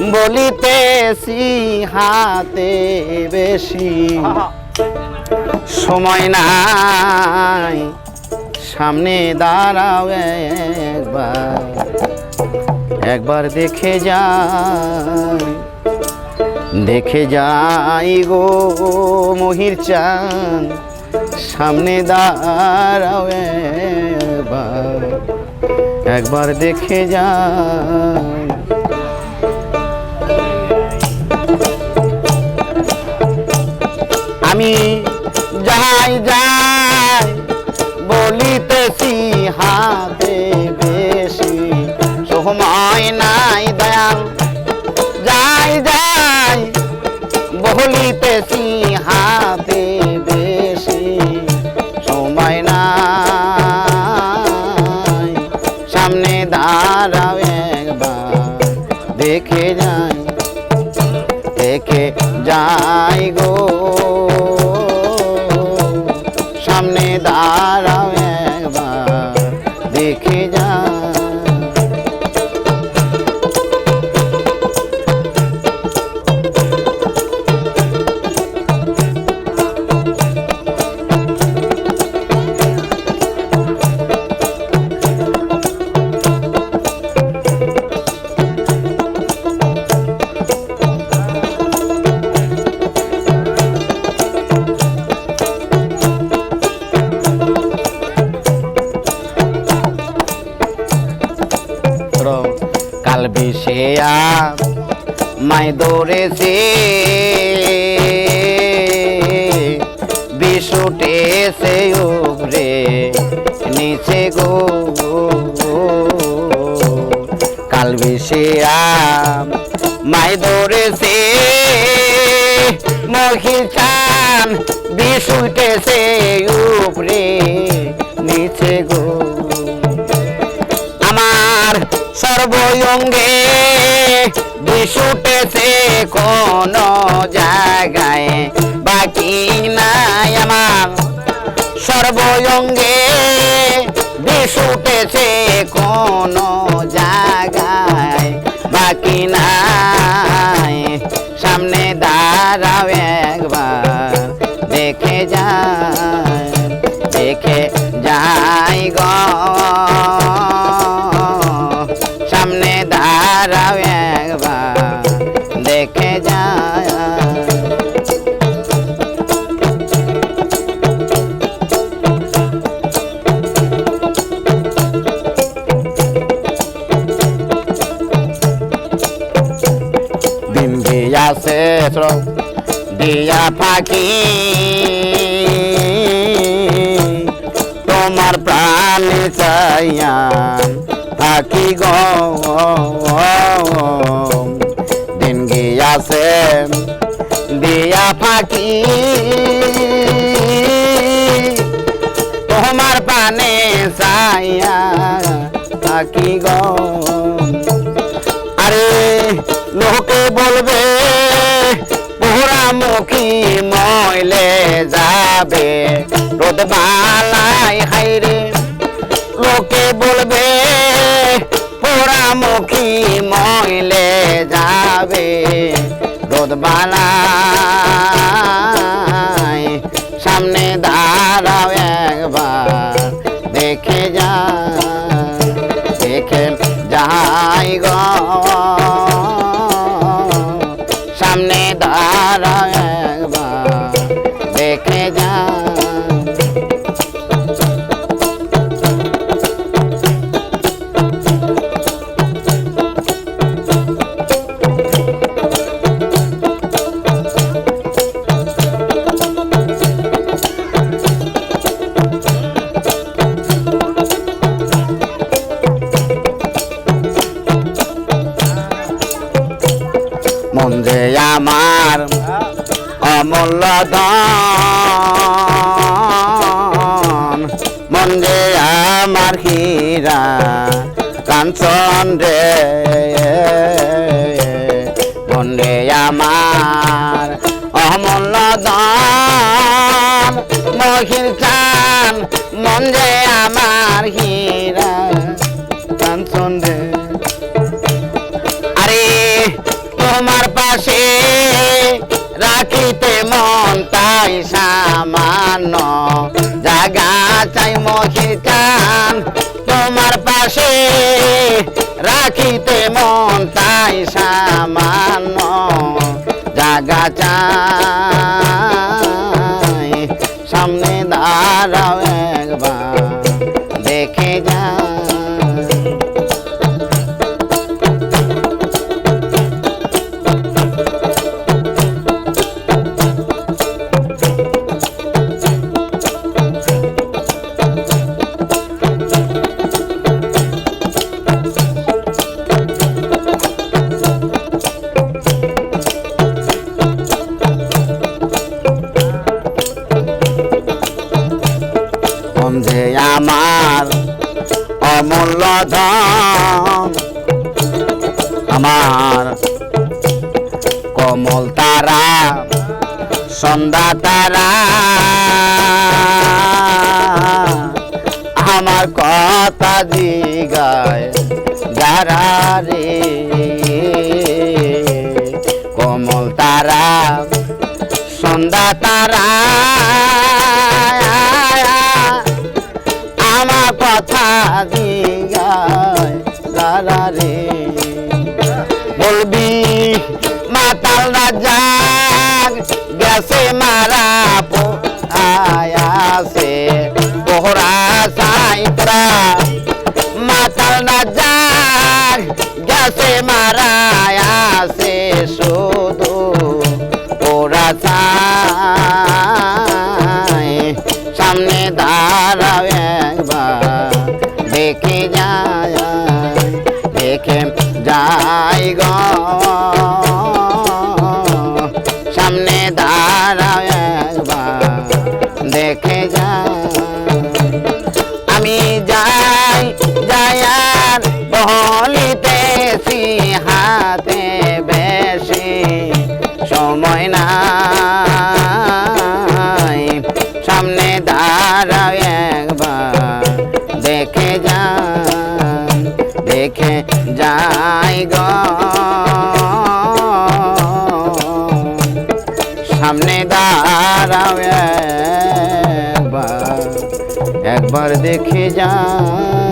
বলিতেছি হাতে বেশি সময় নাই। সামনে দাঁড়াও একবার একবার দেখে যাই। দেখে যাই গো মহির চান সামনে দাঁড়াও একবার একবার দেখে যাই। আমি যাই যাই, বলিতেছি হাতে বেশি সময় নাই দয়াল। যাই যাই, বলিতেছি হাতে বেশি সময় নাই। সামনে দাঁড়াও একবার, দেখে যাই দেখে যাই গো। কাল বিষেয়া মাই দৌড়েছে। বিশুটেছে উপরে, নিচে গো। কাল বিষেয়া মাই দৌড়েছে। চান বিশুটেছে উপরে, নিচে গো। সর্বঙ্গে বিশুটেছে কোন জায়গায়। বাকি নাই আমার। সর্বঙ্গে বিশুটেছে কোন বিম্বি আছে দিয়া ফাঁকি। তোমার প্রাণ চাইয়া থাকি গো। দিন গিয়াছে, দিয়া ফাঁকি। তোমার পানে চাইয়া থাকি গো। বলবে পোড়ামুখী ময়লে যাবে রোদ বালাই হাইরে লোকে বলবে পোড়ামুখী ময়লে যাবে রোদ বালাই অমূল্য ধন মন আমার হীরা কাঞ্চন রে। পাশে রাখিতে মন তাই সামান্য জাগা চাই। সামনে দাঁড়াও একবার দেখে যা আমার অমূল্য ধন, আমার কমল তারা, সন্ধ্যা তারা। আমার কথা দিগায় যারা রে, কমল তারা, সন্ধ্যা তারা। আমার কথা দিগায় যারা রে। বলবি, মাতাল রাজাক গেছে মারা আয়াসে পোহরা সাইত্রা। মাতাল রাজাক গেছে মারা আয়াসে শুধু ওরা সামনে দাঁড়াও একবার দেখে যায়, দেখে যাই গ। সামনে দাঁড়াও একবার দেখে যায়। আমি যাই যায়ার বলিতেছি একবার দেখে যান